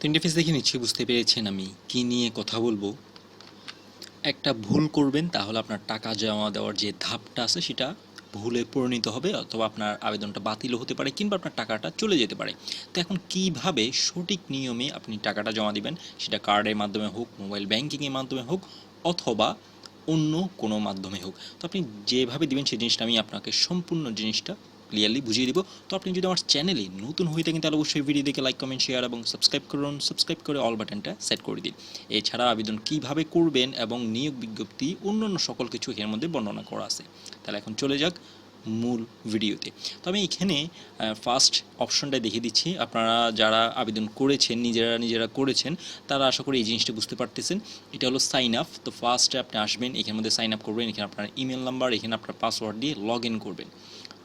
তো ইন্টারফেস দেখে নিচ্ছি, বুঝতে পেরেছেন আমি কি নিয়ে কথা বলব। একটা ভুল করবেন তাহলে আপনার টাকা জমা দেওয়ার যে ধাপটা আছে সেটা ভুলে পরিণত হবে অথবা আপনার আবেদনটা বাতিলও হতে পারে কিংবা আপনার টাকাটা চলে যেতে পারে। তো এখন কীভাবে সঠিক নিয়মে আপনি টাকাটা জমা দিবেন? সেটা কার্ডের মাধ্যমে হোক, মোবাইল ব্যাংকিংয়ের মাধ্যমে হোক, অথবা অন্য কোনো মাধ্যমে হোক। তো আপনি যেভাবে দিবেন সেই জিনিসটা আমি আপনাকে সম্পূর্ণ জিনিসটা ক্লিয়ারলি বুঝিয়ে দিব। তো আপনি যদি আমার চ্যানেলে নতুন হয়ে থাকেন, তাহলে অবশ্যই ভিডিও দেখে লাইক কমেন্ট শেয়ার এবং সাবস্ক্রাইব করুন। সাবস্ক্রাইব করে অল বাটনটা সেট করে দিন। এছাড়া আবেদন কীভাবে করবেন এবং নিয়োগ বিজ্ঞপ্তি, অন্যান্য সকল কিছু এর মধ্যে বর্ণনা করা আছে। তাহলে এখন চলে যাক মূল ভিডিওতে তো আমি এখানে ফার্স্ট অপশনটা দেখিয়ে দিচ্ছি। আপনারা যারা আবেদন করেছেন, নিজেরা নিজেরা করেছেন, তারা আশা করি এই জিনিসটা বুঝতে পারতেছেন। এটা হলো সাইন আপ তো ফার্স্টে আপনি আসবেন, এখানের মধ্যে সাইন আপ করবেন, এখানে আপনার ইমেল নাম্বার এখানে আপনার পাসওয়ার্ড দিয়ে লগ ইন করবেন।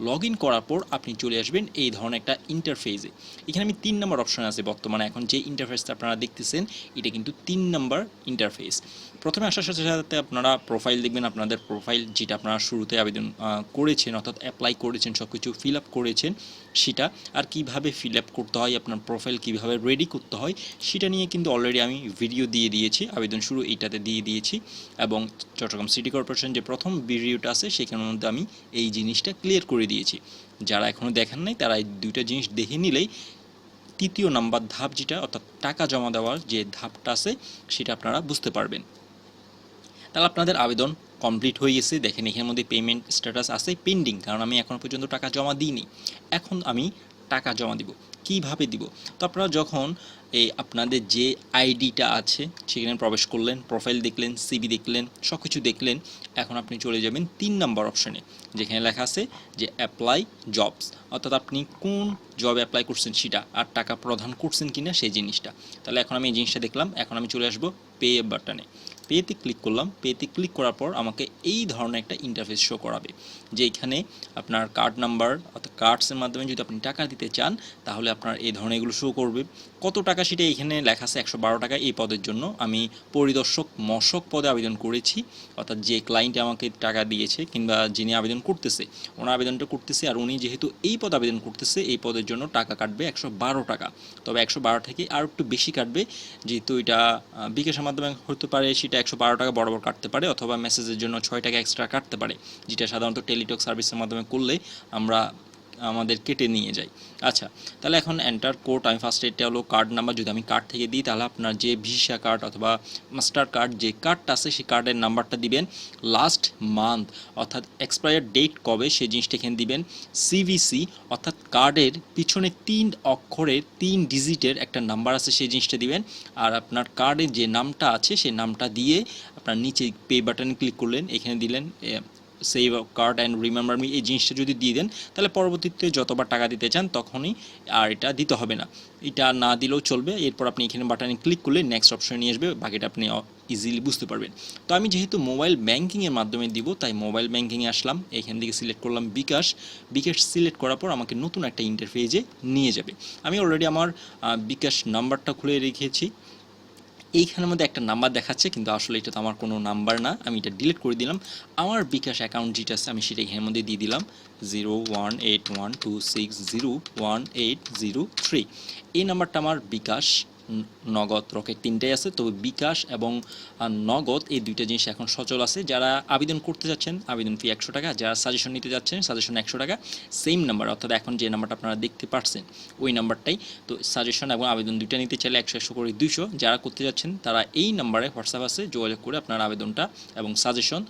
লগ ইন করার পর আপনি চলে আসবেন এই ধরনের একটা ইন্টারফেসে এখানে আমি তিন নম্বর অপশন আছে বর্তমানে। এখন যে ইন্টারফেসটা আপনারা দেখতেছেন, এটা কিন্তু তিন নম্বর ইন্টারফেস প্রথমে আসার সাথে সাথে আপনারা প্রোফাইল দেখবেন, আপনাদের প্রোফাইল যেটা আপনারা শুরুতে আবেদন করেছেন, অর্থাৎ অ্যাপ্লাই করেছেন সব কিছু ফিল আপ করেছেন, সেটা আর কীভাবে ফিল আপ করতে হয়, আপনার প্রোফাইল কীভাবে রেডি করতে হয়, সেটা নিয়ে কিন্তু অলরেডি আমি ভিডিও দিয়ে দিয়েছি, আবেদন শুরু এইটাতে দিয়ে দিয়েছি এবং চট্টগ্রাম সিটি কর্পোরেশন যে প্রথম ভিডিওটা আছে, সেখানের মধ্যে আমি এই জিনিসটা ক্লিয়ার করে দিয়েছি। যারা এখনও দেখেন নাই, তারা এই দুইটা জিনিস দেখে নিলেই তৃতীয় নাম্বার ধাপ যেটা, অর্থাৎ টাকা জমা দেওয়ার যে ধাপটা আছে, সেটা আপনারা বুঝতে পারবেন। তাহলে আপনাদের আবেদন কমপ্লিট হয়ে গেছে। দেখেন এখানের মধ্যে পেমেন্ট স্ট্যাটাস আছে পেন্ডিং কারণ আমি এখনও পর্যন্ত টাকা জমা দিইনি। এখন আমি টাকা জমা দিব, কীভাবে দিব? তো আপনারা যখন এই আপনাদের যে আইডিটা আছে, সেখানে প্রবেশ করলেন প্রোফাইল দেখলেন সিবি দেখলেন সব কিছু দেখলেন, এখন আপনি চলে যাবেন তিন নম্বর অপশনে যেখানে লেখা আছে যে অ্যাপ্লাই জবস অর্থাৎ আপনি কোন জব অ্যাপ্লাই করছেন সেটা, আর টাকা প্রদান করছেন কিনা সেই জিনিসটা। তাহলে এখন আমি এই জিনিসটা দেখলাম, এখন আমি চলে আসব পে বাটনে পেতে ক্লিক করলাম, পেতে ক্লিক করার পর আমাকে এই ধরনের একটা ইন্টারফেস শো করাবে যে এখানে আপনার কার্ড নাম্বার অর্থাৎ কার্ডসের মাধ্যমে যদি আপনি টাকা দিতে চান, তাহলে আপনার এই ধরনের এগুলো শো করবে। কত টাকা সেটা এখানে লেখা আছে? একশো বারো টাকা এই পদের জন্য। আমি পরিদর্শক মশক পদে আবেদন করেছি, অর্থাৎ যে ক্লায়েন্ট আমাকে টাকা দিয়েছে কিংবা যিনি আবেদন করতেছে, ওনার আবেদনটা করতেছে আর উনি যেহেতু এই পদে আবেদন করতেছে, এই পদের জন্য টাকা কাটবে একশো বারো টাকা। তবে একশো বারো থেকে আর একটু বেশি কাটবে, যেহেতু এটা বিকাশের মাধ্যমে হতে পারে, সেটা একশো বারো টাকা বড় বড় কাটতে পারে অথবা মেসেজের জন্য ছয় টাকা এক্সট্রা কাটতে পারে, যেটা সাধারণত টেলিটক সার্ভিসের মাধ্যমে করলে আমরা আমাদের কেটে নিয়ে যাই আচ্ছা তাহলে এখন এন্টার কোড আমি ফার্স্ট এটা হলো কার্ড নাম্বার যদি আমি কার্ড থেকে দিই, তাহলে আপনার যে ভিসা কার্ড অথবা মাস্টার কার্ড যে কার্ডটা আছে, সেই কার্ডের নাম্বারটা দিবেন। লাস্ট মান্থ অর্থাৎ এক্সপায়ার ডেট কবে, সেই জিনিসটা এখানে দিবেন। সিভিসি অর্থাৎ কার্ডের পিছনে তিন অক্ষরের, তিন ডিজিটের একটা নাম্বার আছে, সেই জিনিসটা দিবেন। আর আপনার কার্ডের যে নামটা আছে, সেই নামটা দিয়ে আপনার নিচে পে বাটনে ক্লিক করলেন, এখানে দিলেন save card and remember me এই জিনিসটা যদি দিয়ে দেন, তাহলে পরবর্তীতে যতবার টাকা দিতে চান, তখনই আর এটা দিতে হবে না। এটা না দিলেও চলবে, এরপর আপনি এখানে বাটনে ক্লিক করলে নেক্সট অপশনে নিয়ে আসবে, বাকিটা আপনি ইজিলি বুঝতে পারবেন। তো আমি যেহেতু মোবাইল ব্যাঙ্কিংয়ের মাধ্যমে দিব, তাই মোবাইল ব্যাঙ্কিংয়ে আসলাম, এখান থেকে সিলেক্ট করলাম বিকাশ। বিকাশ সিলেক্ট করার পর আমাকে নতুন একটা ইন্টারফেজে নিয়ে যাবে। আমি অলরেডি আমার বিকাশ নাম্বারটা খুলে রেখেছি। এইখানের মধ্যে একটা নাম্বার দেখাচ্ছে, কিন্তু আসলে এটা তো আমার কোনো নাম্বার না। আমি এটা ডিলিট করে দিলাম। আমার বিকাশ অ্যাকাউন্ট যেটা আছে আমি সেটা এখানের মধ্যে দিয়ে দিলাম। Zero one eight one two six zero one eight zero three এই নাম্বারটা আমার বিকাশ নগদ রকেট তিনটাই আছে। তবে বিকাশ এবং নগদ এই দুইটা জিনিস এখন সচল আছে। যারা আবেদন করতে যাচ্ছেন, আবেদন ফি একশো টাকা, যারা সাজেশন নিতে যাচ্ছেন সাজেশন একশো টাকা সেম নাম্বার অর্থাৎ এখন যে নাম্বারটা আপনারা দেখতে পারছেন, ওই নাম্বারটাই তো সাজেশন এবং আবেদন দুইটা নিতে চাইলে একশো একশো করে দুইশো। যারা করতে যাচ্ছেন, তারা এই নাম্বারে হোয়াটসঅ্যাপ আছে, যোগাযোগ করে আপনার আবেদনটা এবং সাজেশন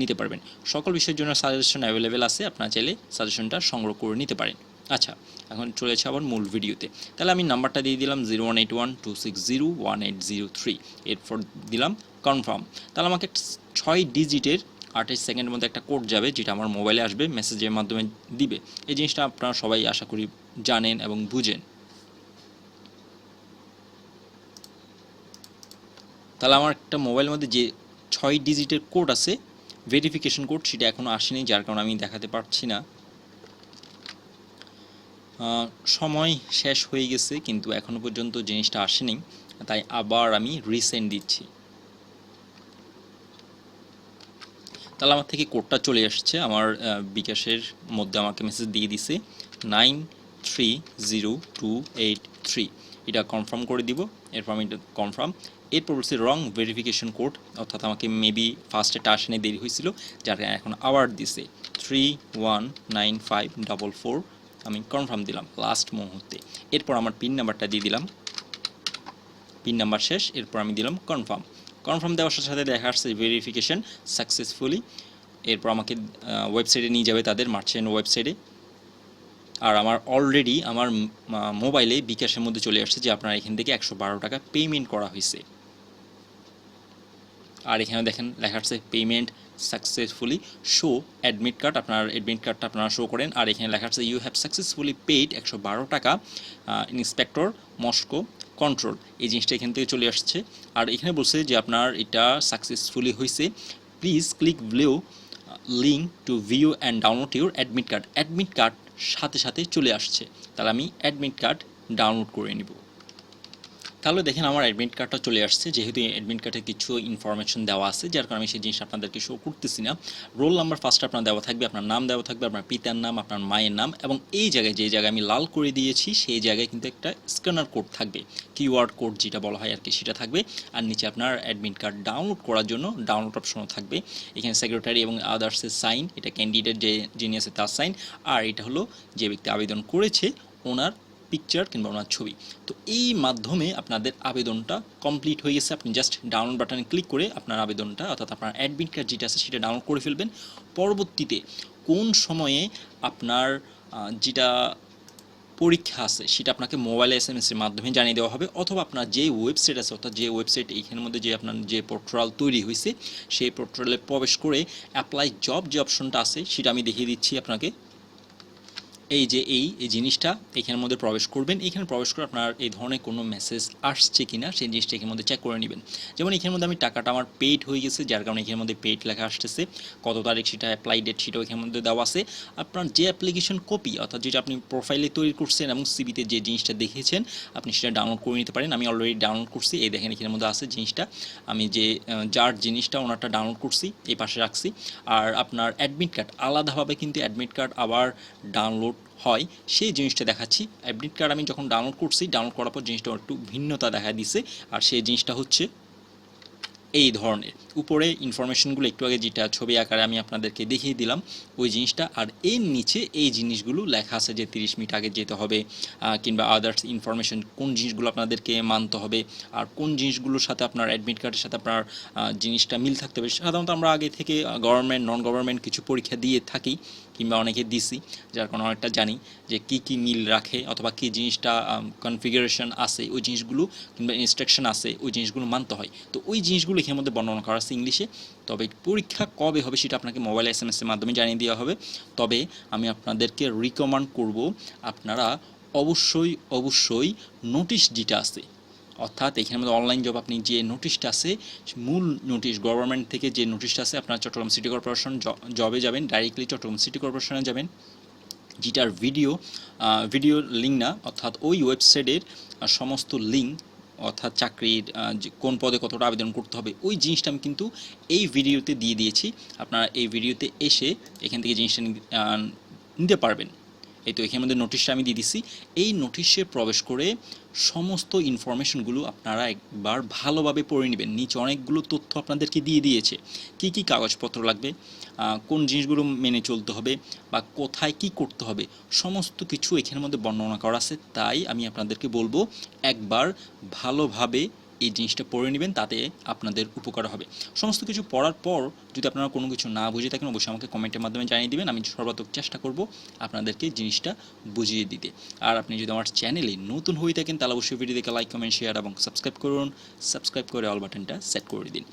নিতে পারবেন। সকল বিষয়ের জন্য সাজেশন অ্যাভেলেবেল আছে, আপনারা চাইলে সাজেশনটা সংগ্রহ করে নিতে পারেন। আচ্ছা এখন চলেছে আবার মূল ভিডিওতে। তাহলে আমি নাম্বারটা দিয়ে দিলাম zero one eight one two six zero one eight zero three. এরপর দিলাম কনফার্ম। তাহলে আমাকে ছয় ডিজিটের আঠাশ সেকেন্ডের মধ্যে একটা কোড যাবে, যেটা আমার মোবাইলে আসবে, মেসেজের মাধ্যমে দিবে। এই জিনিসটা আপনারা সবাই আশা করি জানেন এবং বুঝেন। তাহলে আমার একটা মোবাইলের মধ্যে যে ছয় ডিজিটের কোড আছে ভেরিফিকেশন কোড, সেটা এখনও আসেনি, যার কারণে আমি দেখাতে পারছি না। সময় শেষ হয়ে গেছে, কিন্তু এখনও পর্যন্ত জিনিসটা আসেনি, তাই আবার আমি রিসেন্ট দিচ্ছি। তাহলে আমার থেকে কোডটা চলে আসছে, আমার বিকাশের মধ্যে আমাকে মেসেজ দিয়ে দিছে nine three zero two eight three এটা কনফার্ম করে দিব, এরপর আমি এটা কনফার্ম এরপর বলছে রং ভেরিফিকেশন কোড অর্থাৎ আমাকে মেবি ফার্স্টে টার্শনে দেরি হয়েছিল যার এখন আওয়ার দিছে three one nine five double four আমি কনফার্ম দিলাম লাস্ট মুহূর্তে। এরপর আমার পিন নাম্বারটা দিয়ে দিলাম। পিন নাম্বার শেষ, এরপর আমি দিলাম কনফার্ম কনফার্ম দেওয়ার সাথে সাথে দেখা আসছে ভেরিফিকেশন সাকসেসফুলি এরপর আমাকে ওয়েবসাইটে নিয়ে যাবে তাদের মার্চেন্ট ওয়েবসাইটে আর আমার অলরেডি আমার মোবাইলে বিকাশের মধ্যে চলে আসছে যে আপনার এখান থেকে একশো বারো টাকা পেমেন্ট করা হয়েছে। আর এখানে দেখেন লেখা আছে payment successfully show admit card আপনার অ্যাডমিট কার্ডটা আপনারা শো করেন। আর এখানে লেখা আছে ইউ হ্যাভ সাকসেসফুলি পেইড একশো বারো টাকা ইন্সপেক্টর মস্কো কন্ট্রোল এই জিনিসটা এখান থেকে চলে আসছে। আর এখানে বলছে যে আপনার এটা সাকসেসফুলি হয়েছে please click below link to view and download your admit card admit card সাথে সাথে চলে আসছে। তাহলে আমি অ্যাডমিট কার্ড ডাউনলোড করে নিব। তাহলে দেখেন আমার অ্যাডমিট কার্ডটা চলে আসছে। যেহেতু অ্যাডমিট কার্ডে কিছু ইনফরমেশন দেওয়া আছে, যার কারণে আমি সেই জিনিস আপনাদেরকে শো করতেছি না। রোল নাম্বার ফার্স্ট আপনার দেওয়া থাকবে, আপনার নাম দেওয়া থাকবে, আপনার পিতার নাম, আপনার মায়ের নাম এবং এই জায়গায় যে জায়গায় আমি লাল করে দিয়েছি, সেই জায়গায় কিন্তু একটা স্ক্যানার কোড থাকবে। কিউআর কোড যেটা বলা হয় আর কি, সেটা থাকবে। আর নিচে আপনার অ্যাডমিট কার্ড ডাউনলোড করার জন্য ডাউনলোড অপশনও থাকবে। এখানে সেক্রেটারি এবং আদার্সের সাইন এটা ক্যান্ডিডেট যে, যিনি আছে তার সাইন আর এটা হলো যে ব্যক্তি আবেদন করেছে, ওনার পিকচার কিংবা ওনার ছবি। তো এই মাধ্যমে আপনাদের আবেদনটা কমপ্লিট হয়ে গেছে। আপনি জাস্ট ডাউনলোড বাটনে ক্লিক করে আপনার আবেদনটা, অর্থাৎ আপনার অ্যাডমিট কার্ড যেটা আছে সেটা ডাউনলোড করে ফেলবেন। পরবর্তীতে কোন সময়ে আপনার যেটা পরীক্ষা আছে সেটা আপনাকে মোবাইল এস এম এর মাধ্যমে জানিয়ে দেওয়া হবে, অথবা আপনার যে ওয়েবসাইট আছে, অর্থাৎ যে ওয়েবসাইট এইখানের মধ্যে যে আপনার যে পোর্টাল তৈরি হয়েছে, সেই পোর্টালে প্রবেশ করে অ্যাপ্লাই জব যে অপশনটা আছে, সেটা আমি দেখিয়ে দিচ্ছি আপনাকে। এই যে এই এই জিনিসটা এখানের মধ্যে প্রবেশ করবেন। এখানে প্রবেশ করে আপনার এই ধরনের কোনো মেসেজ আসছে কি না সেই জিনিসটা এখানের মধ্যে চেক করে নেবেন। যেমন এখানের মধ্যে আমি টাকাটা আমার পেইড হয়ে গেছে, যার কারণে এখানের মধ্যে পেইড লেখা আসতেছে। কত তারিখ সেটা অ্যাপ্লাই ডেট সেটাও এখানের মধ্যে দেওয়া আছে। আপনার যে অ্যাপ্লিকেশন কপি অর্থাৎ যেটা আপনি প্রোফাইলে তৈরি করছেন এবং সিবিতে যে জিনিসটা দেখেছেন, আপনি সেটা ডাউনলোড করে নিতে পারেন। আমি অলরেডি ডাউনলোড করছি। এই দেখেন এখানের মধ্যে আছে জিনিসটা। আমি যে যার জিনিসটা ওনারটা ডাউনলোড করছি, এই পাশে রাখছি। আর আপনার অ্যাডমিট কার্ড আলাদাভাবে কিন্তু অ্যাডমিট কার্ড আবার ডাউনলোড হয়, সেই জিনিসটা দেখাচ্ছি। অ্যাডমিট কার্ড আমি যখন ডাউনলোড করছি ডাউনলোড করার পর জিনিসটা একটু ভিন্নতা দেখা দিছে। আর সেই জিনিসটা হচ্ছে এই ধরনের। উপরে ইনফরমেশনগুলো একটু আগে যেটা ছবি আকারে আমি আপনাদেরকে দেখিয়ে দিলাম, ওই জিনিসটা। আর এর নিচে এই জিনিসগুলো লেখা আছে যে তিরিশ মিনিট আগে যেতে হবে কিংবা আদার্স ইনফরমেশন কোন জিনিসগুলো আপনাদেরকে মানতে হবে, আর কোন জিনিসগুলোর সাথে আপনার অ্যাডমিট কার্ডের সাথে আপনার জিনিসটা মিল থাকতে হবে। সাধারণত আমরা আগে থেকে গভর্নমেন্ট নন গভর্নমেন্ট কিছু পরীক্ষা দিয়ে থাকি। কিংবা অনেকে দিছি, যার কারণে অনেকটা জানি যে কি কি মিল রাখে অথবা কি জিনিসটা কনফিগারেশন আছে, ওই জিনিসগুলো কিংবা ইনস্ট্রাকশন আছে, ওই জিনিসগুলো মানতে হয়। তো ওই জিনিসগুলো এখানের মধ্যে বর্ণনা করা আছে ইংলিশে। তবে পরীক্ষা কবে হবে সেটা আপনাকে মোবাইল এস এম এর মাধ্যমে জানিয়ে দেওয়া হবে। তবে আমি আপনাদেরকে রিকমেন্ড করব, আপনারা অবশ্যই অবশ্যই নোটিশ যেটা আছে অর্থাৎ এখানের মধ্যে অনলাইন জব আপনি যে নোটিশটা আছে, মূল নোটিশ গভর্নমেন্ট থেকে যে নোটিশটা আছে, আপনার চট্টগ্রাম সিটি কর্পোরেশন জবে যাবেন ডাইরেক্টলি চট্টগ্রাম সিটি কর্পোরেশনে যাবেন। যেটার ভিডিও ভিডিও লিঙ্ক না, অর্থাৎ ওই ওয়েবসাইটের সমস্ত লিঙ্ক অর্থাৎ চাকরির কোন পদে কতটা আবেদন করতে হবে, ওই জিনিসটা আমি কিন্তু এই ভিডিওতে দিয়ে দিয়েছি। আপনারা এই ভিডিওতে এসে এখান থেকে জিনিসটা নিতে পারবেন। এই তো এখানের মধ্যে নোটিশটা আমি দিয়ে দিছি। এই নোটিশে প্রবেশ করে সমস্ত ইনফরমেশনগুলো আপনারা একবার ভালোভাবে পড়ে নেবেন। নিচে অনেকগুলো তথ্য আপনাদেরকে দিয়ে দিয়েছে। কি কি কাগজপত্র লাগবে? কোন জিনিসগুলো মেনে চলতে হবে বা কোথায় কি করতে হবে? সমস্ত কিছু এখানের মধ্যে বর্ণনা করা আছে। তাই আমি আপনাদেরকে বলব, একবার ভালোভাবে এই জিনিসটা পড়ে নেবেন, তাতে আপনাদের উপকার হবে। সমস্ত কিছু পড়ার পর যদি আপনারা কোনো কিছু না বুঝে থাকেন, অবশ্যই আমাকে কমেন্টের মাধ্যমে জানিয়ে দিবেন। আমি সর্বাত্মক চেষ্টা করব আপনাদেরকে জিনিসটা বুঝিয়ে দিতে। আর আপনি যদি আমার চ্যানেলে নতুন হয়ে থাকেন, তাহলে অবশ্যই ভিডিওকে লাইক কমেন্ট শেয়ার এবং সাবস্ক্রাইব করুন। সাবস্ক্রাইব করে অল বাটনটা সেট করে দিন।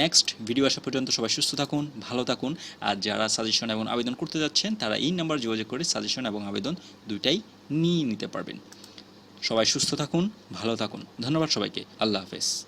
নেক্সট ভিডিও আসা পর্যন্ত সবাই সুস্থ থাকুন, ভালো থাকুন। আর যারা সাজেশন এবং আবেদন করতে যাচ্ছেন, তারা এই নাম্বার যোগাযোগ করে সাজেশন এবং আবেদন দুইটাই নিয়ে নিতে পারবেন। সবাই সুস্থ থাকুন ভালো থাকুন। ধন্যবাদ সবাইকে। আল্লাহ হাফেজ।